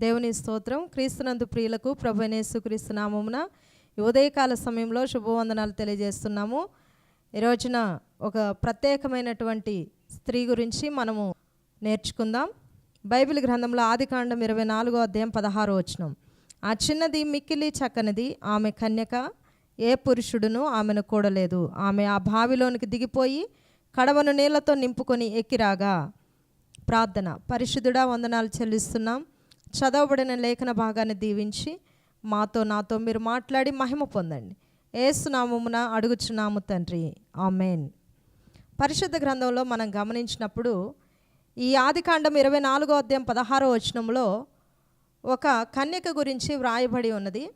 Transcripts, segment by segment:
దేవుని స్తోత్రం. క్రీస్తునందు ప్రియులకు ప్రభునేసు క్రీస్తు నామమున ఉదయకాల సమయంలో శుభవందనాలు తెలియజేస్తున్నాము. ఈ రోజున ఒక ప్రత్యేకమైనటువంటి స్త్రీ గురించి మనము నేర్చుకుందాం. బైబిల్ గ్రంథంలో ఆదికాండం ఇరవై నాలుగో అధ్యాయం పదహారో వచనం. ఆ చిన్నది మిక్కిలి చక్కనిది ఆమె కన్యక ఏ పురుషుడును ఆమెను కూడలేదు. ఆమె ఆ బావిలోనికి దిగిపోయి కడవను నీళ్ళతో నింపుకొని ఎక్కిరాగా. ప్రార్థన. పరిశుద్ధుడా వందనాలు చెల్లిస్తున్నాం. చదవబడిన లేఖన భాగాన్ని దీవించి మాతో నాతో మీరు మాట్లాడి మహిమ పొందండి. ఏసునామమున అడుగుచున్నాము తండ్రి. ఆమెన్. పరిశుద్ధ గ్రంథంలో మనం గమనించినప్పుడు ఈ ఆదికాండం ఇరవై నాలుగో అధ్యాయం పదహారో వచనంలో ఒక కన్యక గురించి వ్రాయబడి ఉన్నది.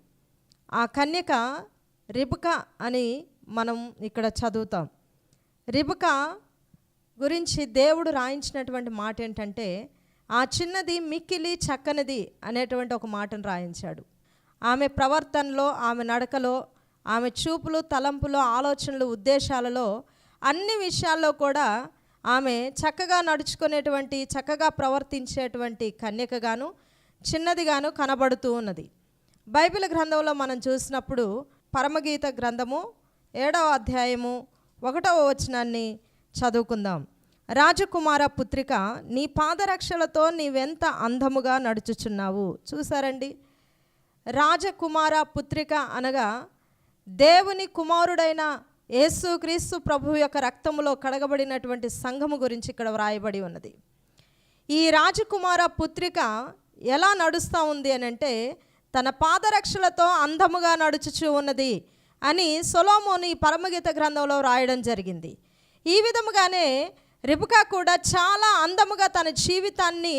ఆ కన్యక రిబుక అని మనం ఇక్కడ చదువుతాం. రిబుక గురించి దేవుడు రాయించినటువంటి మాట ఏంటంటే ఆ చిన్నది మిక్కిలి చక్కనిది అనేటువంటి ఒక మాటను రాయించాడు. ఆమె ప్రవర్తనలో ఆమె నడకలో ఆమె చూపులు తలంపులు ఆలోచనలు ఉద్దేశాలలో అన్ని విషయాల్లో కూడా ఆమె చక్కగా నడుచుకునేటువంటి చక్కగా ప్రవర్తించేటువంటి కన్యకగాను చిన్నదిగాను కనబడుతూ ఉన్నది. బైబిల్ గ్రంథంలో మనం చూసినప్పుడు పరమగీత గ్రంథము ఏడవ అధ్యాయము ఒకటవ వచనాన్ని చదువుకుందాం. రాజకుమార పుత్రిక నీ పాదరక్షలతో నీవెంత అందముగా నడుచుచున్నావు? చూసారండి రాజకుమార పుత్రిక అనగా దేవుని కుమారుడైన యేసుక్రీస్తు ప్రభు యొక్క రక్తములో కడగబడినటువంటి సంఘము గురించి ఇక్కడ వ్రాయబడి ఉన్నది. ఈ రాజకుమార పుత్రిక ఎలా నడుస్తూ ఉంది అని అంటే తన పాదరక్షలతో అందముగా నడుచుచూ ఉన్నది అని సొలోమోని పరమగీత గ్రంథంలో రాయడం జరిగింది. ఈ విధముగానే రిబుకా కూడా చాలా అందముగా తన జీవితాన్ని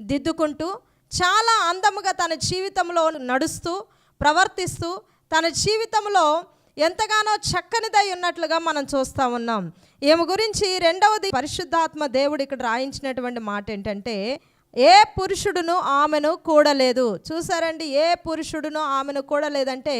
దిద్దుకుంటూ చాలా అందముగా తన జీవితంలో నడుస్తూ ప్రవర్తిస్తూ తన జీవితంలో ఎంతగానో చక్కనిదై ఉన్నట్లుగా మనం చూస్తూ ఉన్నాం. ఈమె గురించి రెండవది పరిశుద్ధాత్మ దేవుడు ఇక్కడ రాయించినటువంటి మాట ఏంటంటే ఏ పురుషుడును ఆమెను కూడలేదు. చూసారండి ఏ పురుషుడును ఆమెను కూడలేదంటే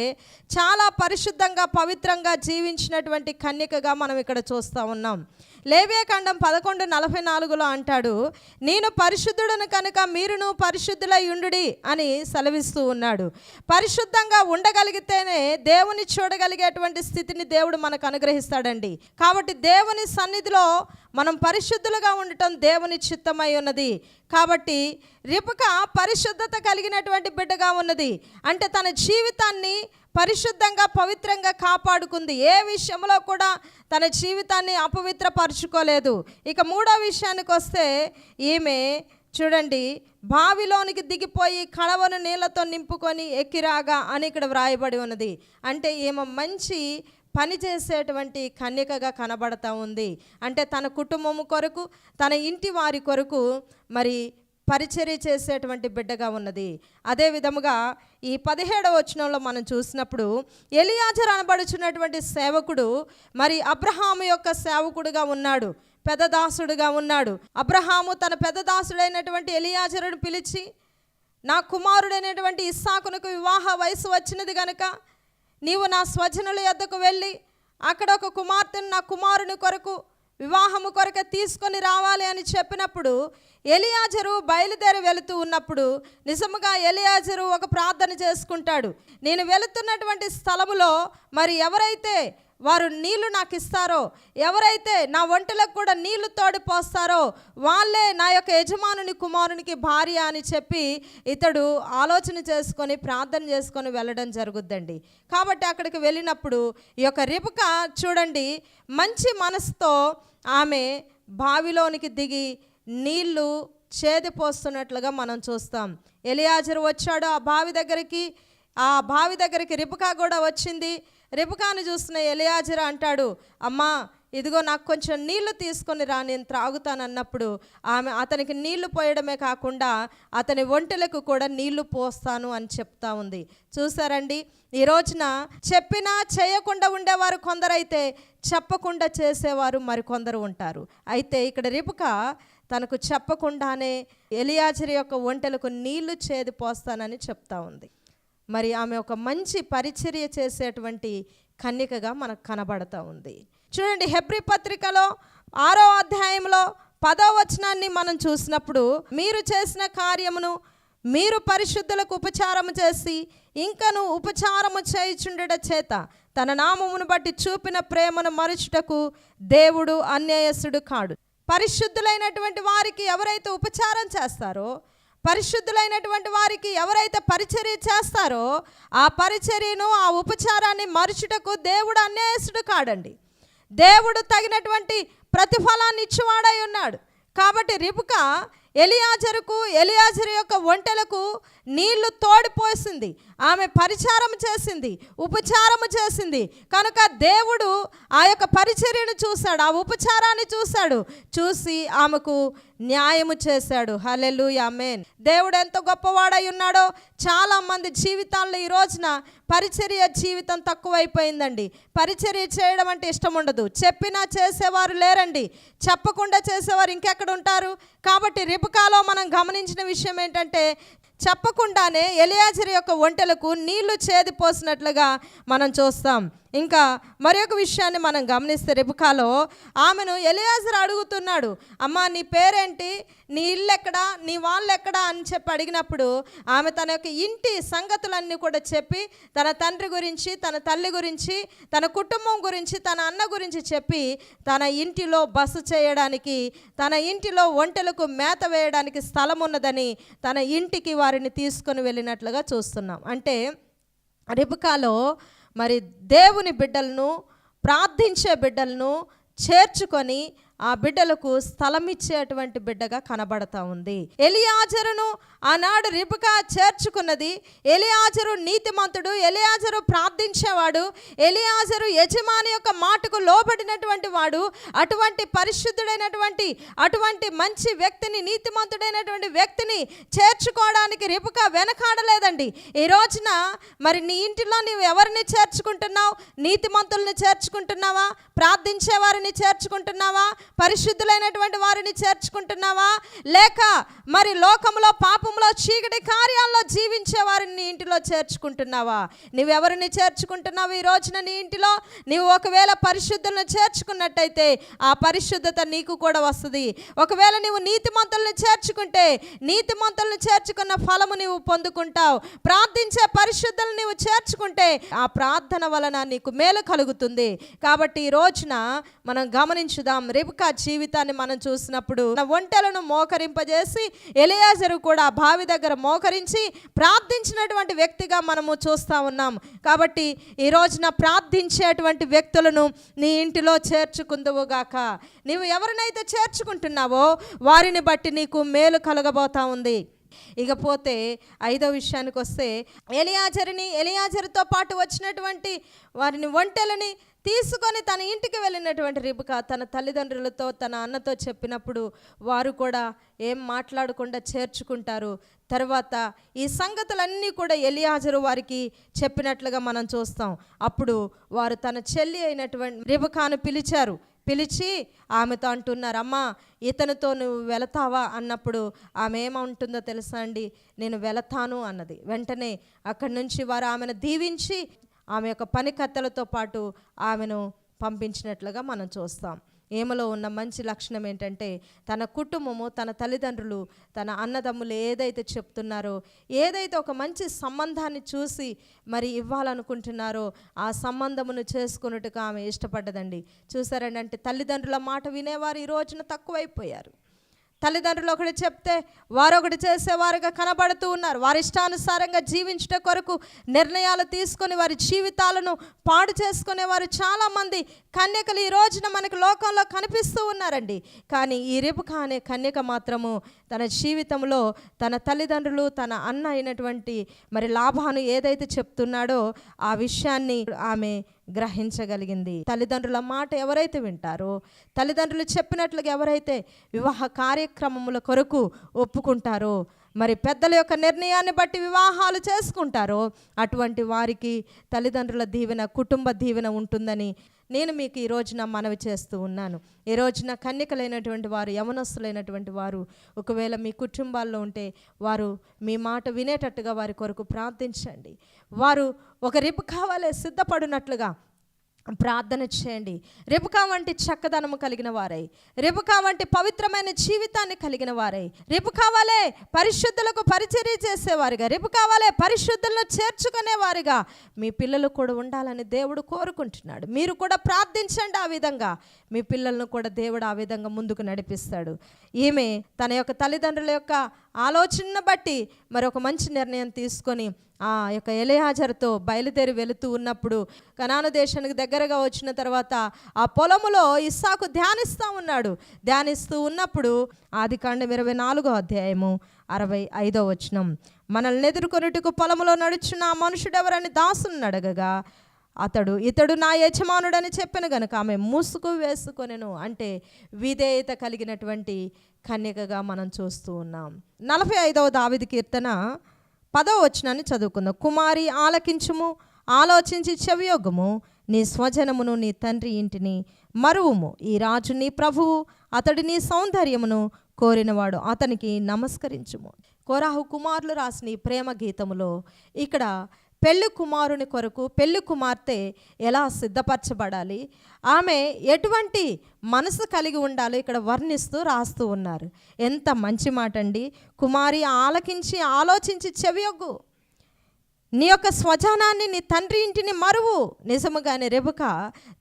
చాలా పరిశుద్ధంగా పవిత్రంగా జీవించినటువంటి కన్యకగా మనం ఇక్కడ చూస్తూ ఉన్నాం. లేవ్యకాండం పదకొండు నలభై నాలుగులో అంటాడు నేను పరిశుద్ధుడను కనుక మీరును పరిశుద్ధులై ఉండుడి అని సెలవిస్తూ ఉన్నాడు. పరిశుద్ధంగా ఉండగలిగితేనే దేవుని చూడగలిగేటువంటి స్థితిని దేవుడు మనకు అనుగ్రహిస్తాడండి. కాబట్టి దేవుని సన్నిధిలో మనం పరిశుద్ధులుగా ఉండటం దేవుని చిత్తమై ఉన్నది. కాబట్టి రిపక పరిశుద్ధత కలిగినటువంటి బిడ్డగా ఉన్నది. అంటే తన జీవితాన్ని పరిశుద్ధంగా పవిత్రంగా కాపాడుకుంది. ఏ విషయంలో కూడా తన జీవితాన్ని అపవిత్రపరచుకోలేదు. ఇక మూడో విషయానికి వస్తే ఈమె చూడండి బావిలోనికి దిగిపోయి కడవను నీళ్ళతో నింపుకొని ఎక్కిరాగా అని ఇక్కడ వ్రాయబడి ఉన్నది. అంటే ఈమె మంచి పని చేసేటువంటి కన్యకగా కనబడతా ఉంది. అంటే తన కుటుంబము కొరకు తన ఇంటి వారి కొరకు మరి పరిచర్య చేసేటువంటి బిడ్డగా ఉన్నది. అదే విధముగా ఈ పదిహేడవ వచనంలో మనం చూసినప్పుడు ఎలియాజర్ అనబడుచున్నటువంటి సేవకుడు మరి అబ్రహాము యొక్క సేవకుడుగా ఉన్నాడు పెదదాసుడుగా ఉన్నాడు. అబ్రహాము తన పెద్దదాసుడైనటువంటి ఎలియాజరును పిలిచి నా కుమారుడైనటువంటి ఇస్సాకునకు వివాహ వయసు వచ్చినది గనుక నీవు నా స్వజనుల యొద్దకు వెళ్ళి అక్కడ ఒక కుమార్తెను నా కుమారుని కొరకు వివాహము కొరకు తీసుకొని రావాలి అని చెప్పినప్పుడు ఎలియాజరు బయలుదేరి వెళుతూ ఉన్నప్పుడు నిజముగా ఎలియాజరు ఒక ప్రార్థన చేసుకుంటాడు. నేను వెళుతున్నటువంటి స్థలములో మరి ఎవరైతే వారు నీళ్ళు నాకు ఇస్తారో ఎవరైతే నా ఒంటిలకు కూడా నీళ్ళు తోడిపోస్తారో వాళ్ళే నా యొక్క యజమానుని కుమారునికి భార్య అని చెప్పి ఇతడు ఆలోచన చేసుకొని ప్రార్థన చేసుకొని వెళ్ళడం జరుగుద్దండి. కాబట్టి అక్కడికి వెళ్ళినప్పుడు ఈ యొక్క రిపుక చూడండి మంచి మనసుతో ఆమె బావిలోనికి దిగి నీళ్ళు చేదిపోస్తున్నట్లుగా మనం చూస్తాం. ఎలియాజరు వచ్చాడు ఆ బావి దగ్గరికి ఆ బావి దగ్గరికి రిపుకా కూడా వచ్చింది. రిపుకాను చూసిన ఎలియాజరు అంటాడు అమ్మా ఇదిగో నాకు కొంచెం నీళ్ళు తీసుకొని రా నేను త్రాగుతానన్నప్పుడు ఆమె అతనికి నీళ్ళు పోయడమే కాకుండా అతని ఒంటెలకు కూడా నీళ్ళు పోస్తాను అని చెప్తా ఉంది. చూసారండి ఈ రోజున చెప్పినా చేయకుండా ఉండేవారు కొందరైతే చెప్పకుండా చేసేవారు మరికొందరు ఉంటారు. అయితే ఇక్కడ రిపుక తనకు చెప్పకుండానే ఎలియాజరి యొక్క ఒంటెలకు నీళ్ళు చేది పోస్తానని చెప్తా ఉంది. మరి ఆమె ఒక మంచి పరిచర్య చేసేటువంటి కన్యకగా మనకు కనబడతా ఉంది. చూడండి హెబ్రి పత్రికలో ఆరో అధ్యాయంలో పదో వచనాన్ని మనం చూసినప్పుడు మీరు చేసిన కార్యమును మీరు పరిశుద్ధులకు ఉపచారము చేసి ఇంకను ఉపచారము చేయుచుండట చేత తన నామమును బట్టి చూపిన ప్రేమను మరుచుటకు దేవుడు అన్యాయసుడు కాడు. పరిశుద్ధులైనటువంటి వారికి ఎవరైతే ఉపచారం చేస్తారో పరిశుద్ధులైనటువంటి వారికి ఎవరైతే పరిచర్య చేస్తారో ఆ పరిచర్యను ఆ ఉపచారాన్ని మరుచుటకు దేవుడు అన్యాయసుడు కాడండి. దేవుడు తగినటువంటి ప్రతిఫలాన్ని ఇచ్చేవాడై ఉన్నాడు. కాబట్టి రిపుక ఎలియాజరుకు ఎలియాజరు యొక్క ఒంటెలకు నీళ్ళు తోడిపోసింది. ఆమె పరిచారం చేసింది ఉపచారము చేసింది. కనుక దేవుడు ఆ యొక్క పరిచర్యను చూశాడు ఆ ఉపచారాన్ని చూశాడు. చూసి ఆమెకు న్యాయము చేశాడు. Hallelujah amen. దేవుడు ఎంత గొప్పవాడై ఉన్నాడో చాలా మంది జీవితాల్లో ఈ రోజున పరిచర్య జీవితం తక్కువైపోయిందండి. పరిచర్య చేయడం అంటే ఇష్టం ఉండదు. చెప్పినా చేసేవారు లేరండి. చెప్పకుండా చేసేవారు ఇంకెక్కడ ఉంటారు? కాబట్టి రిపకాలో మనం గమనించిన విషయం ఏంటంటే చెప్పకుండానే ఎలియాజరి యొక్క ఒంటెలకు నీళ్ళు చేది పోసినట్లుగా మనం చూస్తాం. ఇంకా మరి ఒక విషయాన్ని మనం గమనిస్తే రిబుకాలో ఆమెను ఎలియాజర్ అడుగుతున్నాడు అమ్మా నీ పేరేంటి? నీ ఇల్లు ఎక్కడా నీ వాళ్ళు ఎక్కడా అని చెప్పి అడిగినప్పుడు ఆమె తన యొక్క ఇంటి సంగతులన్నీ కూడా చెప్పి తన తండ్రి గురించి తన తల్లి గురించి తన కుటుంబం గురించి తన అన్న గురించి చెప్పి తన ఇంటిలో బస చేయడానికి తన ఇంటిలో ఒంటెలకు మేత వేయడానికి స్థలం ఉన్నదని తన ఇంటికి వారిని తీసుకొని వెళ్ళినట్లుగా చూస్తున్నాం. అంటే రిబుకాలో మరి దేవుని బిడ్డలను ప్రార్థించే బిడ్డలను చేర్చుకొని ఆ బిడ్డలకు స్థలం ఇచ్చేటువంటి బిడ్డగా కనబడతా ఉంది. ఎలియాజరును ఆనాడు రిబక చేర్చుకున్నది ఎలియాజరు నీతిమంతుడు ఎలియాజరు ప్రార్థించేవాడు ఎలియాజరు యజమాని యొక్క మాటకు లోబడినటువంటి వాడు అటువంటి పరిశుద్ధుడైనటువంటి అటువంటి మంచి వ్యక్తిని నీతిమంతుడైనటువంటి వ్యక్తిని చేర్చుకోవడానికి రిబక వెనకాడలేదండి. ఈ రోజున మరి నీ ఇంటిలో నీవు ఎవరిని చేర్చుకుంటున్నావు? నీతిమంతుల్ని చేర్చుకుంటున్నావా? ప్రార్థించేవారిని చేర్చుకుంటున్నావా? పరిశుద్ధులైనటువంటి వారిని చేర్చుకుంటున్నావా? లేక మరి లోకంలో పాపంలో చీకటి కార్యాల్లో జీవించే వారిని నీ ఇంటిలో చేర్చుకుంటున్నావా? నువ్వెవరిని చేర్చుకుంటున్నావు ఈ రోజున నీ ఇంటిలో? నీవు ఒకవేళ పరిశుద్ధులను చేర్చుకున్నట్టయితే ఆ పరిశుద్ధత నీకు కూడా వస్తుంది. ఒకవేళ నీవు నీతిమంతులను చేర్చుకుంటే నీతిమంతులను చేర్చుకున్న ఫలము నీవు పొందుకుంటావు. ప్రార్థించే పరిశుద్ధులను నీవు చేర్చుకుంటే ఆ ప్రార్థన వలన నీకు మేలు కలుగుతుంది. కాబట్టి ఈ రోజున మనం గమనించుదాం. రేపు యొక్క జీవితాన్ని మనం చూసినప్పుడు ఒంటెలను మోకరింపజేసి ఎలియాజరు కూడా బావి దగ్గర మోకరించి ప్రార్థించినటువంటి వ్యక్తిగా మనము చూస్తూ ఉన్నాం. కాబట్టి ఈ రోజున ప్రార్థించేటువంటి వ్యక్తులను నీ ఇంటిలో చేర్చుకుందువుగాక నీవు ఎవరినైతే చేర్చుకుంటున్నావో వారిని బట్టి నీకు మేలు కలగబోతా ఉంది. ఇకపోతే ఐదో విషయానికి వస్తే ఎలియాజరిని ఎలియాజరితో పాటు వచ్చినటువంటి వారిని ఒంటెలని తీసుకొని తన ఇంటికి వెళ్ళినటువంటి రిబక తన తల్లిదండ్రులతో తన అన్నతో చెప్పినప్పుడు వారు కూడా ఏం మాట్లాడకుండా చేర్చుకుంటారు. తర్వాత ఈ సంగతులన్నీ కూడా ఎలియాజరు వారికి చెప్పినట్లుగా మనం చూస్తాం. అప్పుడు వారు తన చెల్లి అయినటువంటి రిబకాను పిలిచారు. పిలిచి ఆమెతో అంటున్నారు అమ్మా ఇతనితో నువ్వు వెళతావా? అన్నప్పుడు ఆమె ఏమంటుందో తెలుసా అండి? నేను వెళతాను అన్నది. వెంటనే అక్కడి నుంచి వారు ఆమెను దీవించి ఆమె యొక్క పనికత్తలతో పాటు ఆమెను పంపించినట్లుగా మనం చూస్తాం. ఏమలో ఉన్న మంచి లక్షణం ఏంటంటే తన కుటుంబము తన తల్లిదండ్రులు తన అన్నదమ్ములు ఏదైతే చెప్తున్నారో ఏదైతే ఒక మంచి సంబంధాన్ని చూసి మరి ఇవ్వాలనుకుంటున్నారో ఆ సంబంధమును చేసుకున్నట్టుగా ఆమె ఇష్టపడ్డదండి. చూసారండి అంటే తల్లిదండ్రుల మాట వినేవారు ఈ రోజున తక్కువైపోయారు. తల్లిదండ్రులు ఒకటి చెప్తే వారు ఒకటి చేసేవారుగా కనబడుతూ ఉన్నారు. వారి ఇష్టానుసారంగా జీవించట కొరకు నిర్ణయాలు తీసుకొని వారి జీవితాలను పాడు చేసుకునే వారు చాలామంది. కన్యకలు ఈ రోజున మనకు లోకంలో కనిపిస్తూ ఉన్నారండి. కానీ ఈ రిపుక అనే కన్యక మాత్రము తన జీవితంలో తన తల్లిదండ్రులు తన అన్న అయినటువంటి మరి లాభాను ఏదైతే చెప్తున్నాడో ఆ విషయాన్ని ఆమె గ్రహించగలిగింది. తల్లిదండ్రుల మాట ఎవరైతే వింటారో తల్లిదండ్రులు చెప్పినట్లుగా ఎవరైతే వివాహ కార్యక్రమముల కొరకు ఒప్పుకుంటారో మరి పెద్దల యొక్క నిర్ణయాన్ని బట్టి వివాహాలు చేసుకుంటారో అటువంటి వారికి తల్లిదండ్రుల దీవెన కుటుంబ దీవెన ఉంటుందని నేను మీకు ఈ రోజున మనవి చేస్తూ ఉన్నాను. ఈ రోజున కన్యకలైనటువంటి వారు యవనస్తులైనటువంటి వారు ఒకవేళ మీ కుటుంబాల్లో ఉంటే వారు మీ మాట వినేటట్టుగా వారి కొరకు ప్రార్థించండి. వారు ఒక రిపు కావాలే సిద్ధపడినట్లుగా ప్రార్థన చేయండి. రెబుకా వంటి చక్కదనము కలిగిన వారై. రెబుకా వంటి పవిత్రమైన జీవితాన్ని కలిగిన వారై. రేపు కావాలే పరిశుద్ధులకు పరిచర్య చేసేవారుగా. రేపు కావాలే పరిశుద్ధులను చేర్చుకునేవారుగా మీ పిల్లలు కూడా ఉండాలని దేవుడు కోరుకుంటున్నాడు. మీరు కూడా ప్రార్థించండి ఆ విధంగా. మీ పిల్లలను కూడా దేవుడు ఆ విధంగా ముందుకు నడిపిస్తాడు. ఈమె తన యొక్క తల్లిదండ్రుల యొక్క ఆలోచనను బట్టి మరి ఒక మంచి నిర్ణయం తీసుకొని ఆ యొక్క ఎలిహాజర్తో బయలుదేరి వెళుతూ ఉన్నప్పుడు కనాను దేశానికి దగ్గరగా వచ్చిన తర్వాత ఆ పొలములో ఇస్సాకు ధ్యానిస్తూ ఉన్నాడు. ధ్యానిస్తూ ఉన్నప్పుడు ఆది కాండం ఇరవై నాలుగో అధ్యాయము అరవై ఐదో వచనం. మనల్ని ఎదుర్కొనుటకు పొలములో నడుచున్న ఆ మనుషుడెవరని దాసుని అడగగా అతడు ఇతడు నా యజమానుడని చెప్పిన గనుక ఆమె మూసుకు వేసుకొనెను అంటే విధేయత కలిగినటువంటి కన్యకగా మనం చూస్తూ ఉన్నాం. నలభై ఐదవ దావిది కీర్తన పదవ వచనాన్ని చదువుకుందాం. కుమారి ఆలకించుము ఆలోచించి చెవియొగ్గుము నీ స్వజనమును నీ తండ్రి ఇంటిని మరువుము. ఈ రాజు నీ ప్రభువు అతడి నీ సౌందర్యమును కోరినవాడు అతనికి నమస్కరించుము. కోరాహు కుమారులు రాసిన ఈ ప్రేమ గీతములో ఇక్కడ పెళ్ళి కుమారుని కొరకు పెళ్ళి కుమార్తె ఎలా సిద్ధపరచబడాలి? ఆమె ఎటువంటి మనసు కలిగి ఉండాలో ఇక్కడ వర్ణిస్తూ రాస్తూ ఉన్నారు. ఎంత మంచి మాట అండి కుమారి ఆలకించి ఆలోచించి చెవియొగ్గు. నీ యొక్క స్వజానాన్ని నీ తండ్రి ఇంటిని మరువు. నిజముగానే రెబుక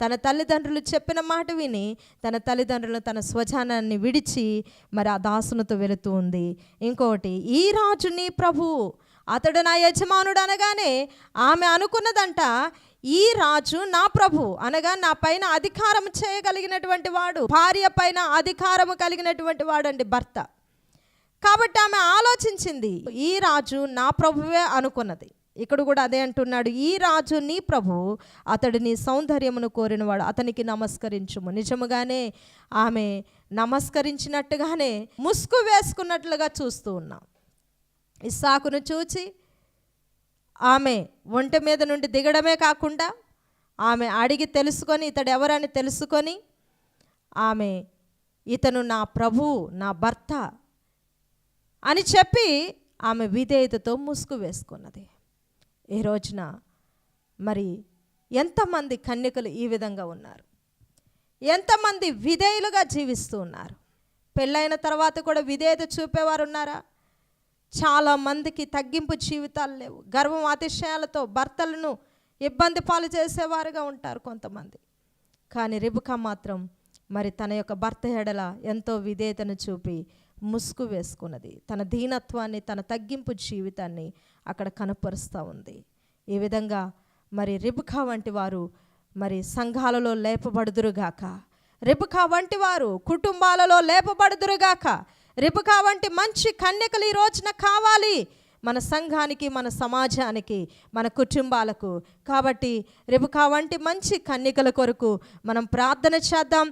తన తల్లిదండ్రులు చెప్పిన మాట విని తన తల్లిదండ్రులు తన స్వజానాన్ని విడిచి మరి ఆ దాసునితో వెళుతూ ఉంది. ఇంకోటి ఈ రాజు నీ ప్రభువు అతడు నా యజమానుడు అనగానే ఆమె అనుకున్నదంట ఈ రాజు నా ప్రభు అనగా నా పైన అధికారం చేయగలిగినటువంటి వాడు భార్య పైన అధికారము కలిగినటువంటి వాడండి భర్త. కాబట్టి ఆమె ఆలోచించింది ఈ రాజు నా ప్రభువే అనుకున్నది. ఇక్కడ కూడా అదే అంటున్నాడు ఈ రాజు నీ ప్రభు అతడు నీ సౌందర్యమును కోరినవాడు అతనికి నమస్కరించుము. నిజముగానే ఆమె నమస్కరించినట్టుగానే ముసుగు వేసుకున్నట్లుగా చూస్తూ ఉన్నాం. ఇస్సాకును చూచి ఆమె ఒంటి మీద నుండి దిగడమే కాకుండా ఆమె అడిగి తెలుసుకొని ఇతడు ఎవరని తెలుసుకొని ఆమె ఇతను నా ప్రభు నా భర్త అని చెప్పి ఆమె విధేయతతో ముసుగు వేసుకున్నది. ఈ రోజున మరి ఎంతమంది కన్యకలు ఈ విధంగా ఉన్నారు? ఎంతమంది విధేయులుగా జీవిస్తూ ఉన్నారు? పెళ్ళైన తర్వాత కూడా విధేయత చూపేవారు ఉన్నారా చాలా మందికి తగ్గింపు జీవితాలు లేవు. గర్వం అతిశయాలతో భర్తలను ఇబ్బంది పాలు చేసేవారుగా ఉంటారు కొంతమంది. కానీ రిబుక మాత్రం మరి తన యొక్క భర్త ఎడల ఎంతో విధేయతను చూపి ముసుగు వేసుకున్నది. తన దీనత్వాన్ని తన తగ్గింపు జీవితాన్ని అక్కడ కనపరుస్తూ ఉంది. ఈ విధంగా మరి రిబుకా వంటి వారు మరి సంఘాలలో లేపబడుదురుగాక. రిబుకా వంటి వారు కుటుంబాలలో లేపబడుదురుగాక. రిబుకా వంటి మంచి కన్యకలు ఈ రోజున కావాలి. మన సంఘానికి మన సమాజానికి మన కుటుంబాలకు. కాబట్టి రిబుకా వంటి మంచి కన్యకల కొరకు మనం ప్రార్థన చేద్దాం.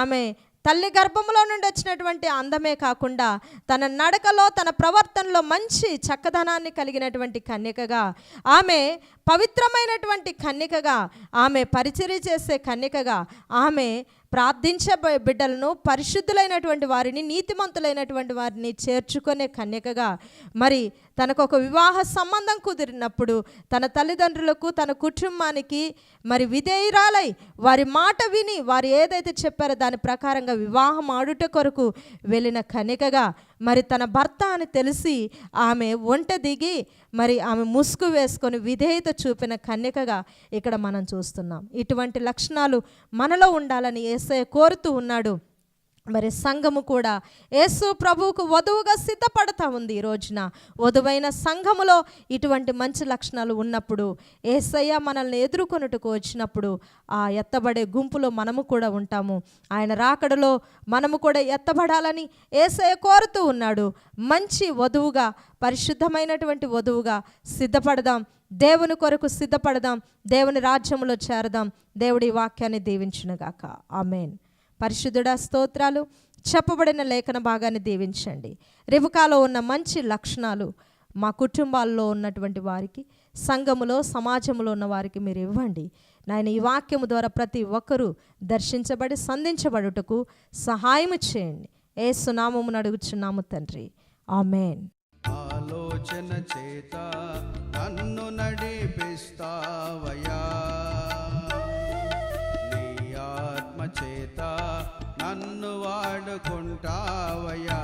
ఆమె తల్లి గర్భంలో నుండి వచ్చినటువంటి అందమే కాకుండా తన నడకలో తన ప్రవర్తనలో మంచి చక్కదనాన్ని కలిగినటువంటి కన్యకగా ఆమె పవిత్రమైనటువంటి కన్యకగా ఆమె పరిచర్య చేసే కన్యకగా ఆమె ప్రార్థించే బిడ్డలను పరిశుద్ధులైనటువంటి వారిని నీతిమంతులైనటువంటి వారిని చేర్చుకునే కన్యకగా మరి తనకు ఒక వివాహ సంబంధం కుదిరినప్పుడు తన తల్లిదండ్రులకు తన కుటుంబానికి మరి విధేయురాలై వారి మాట విని వారు ఏదైతే చెప్పారో దాని ప్రకారంగా వివాహం ఆడుట కొరకు వెళ్ళిన కన్యకగా మరి తన భర్త అని తెలిసి ఆమె ఒంట దిగి మరి ఆమె ముసుగు వేసుకొని విధేయత చూపిన కన్యకగా ఇక్కడ మనం చూస్తున్నాం. ఇటువంటి లక్షణాలు మనలో ఉండాలని ఏసయ్య కోరుతూ ఉన్నాడు. మరి సంఘము కూడా యేసు ప్రభువుకు వధువుగా సిద్ధపడతా ఉంది ఈ రోజున. వధువైన సంఘములో ఇటువంటి మంచి లక్షణాలు ఉన్నప్పుడు ఏసయ్య మనల్ని ఎదుర్కొనుటకు వచ్చినప్పుడు ఆ ఎత్తబడే గుంపులో మనము కూడా ఉంటాము. ఆయన రాకడలో మనము కూడా ఎత్తబడాలని ఏసయ్య కోరుతూ ఉన్నాడు. మంచి వధువుగా పరిశుద్ధమైనటువంటి వధువుగా సిద్ధపడదాం. దేవుని కొరకు సిద్ధపడదాం. దేవుని రాజ్యములో చేరదాం. దేవుడి వాక్యాన్ని దీవించునుగాక. ఆమెన్. పరిశుద్ధుడ స్తోత్రాలు. చెప్పబడిన లేఖన భాగాన్ని దీవించండి. రివకాలో ఉన్న మంచి లక్షణాలు మా కుటుంబాల్లో ఉన్నటువంటి వారికి సంఘములో సమాజంలో ఉన్న వారికి మీరు ఇవ్వండి. నాయన ఈ వాక్యము ద్వారా ప్రతి ఒక్కరూ దర్శించబడి సంధించబడుటకు సహాయము చేయండి. ఏ సునామమును అడుగుచున్నాము తండ్రి. ఆమెన్. ఆలోచన చేత నన్ను నడిపిస్తావయా చేత నన్ను వాడుకుంటావయ్యా.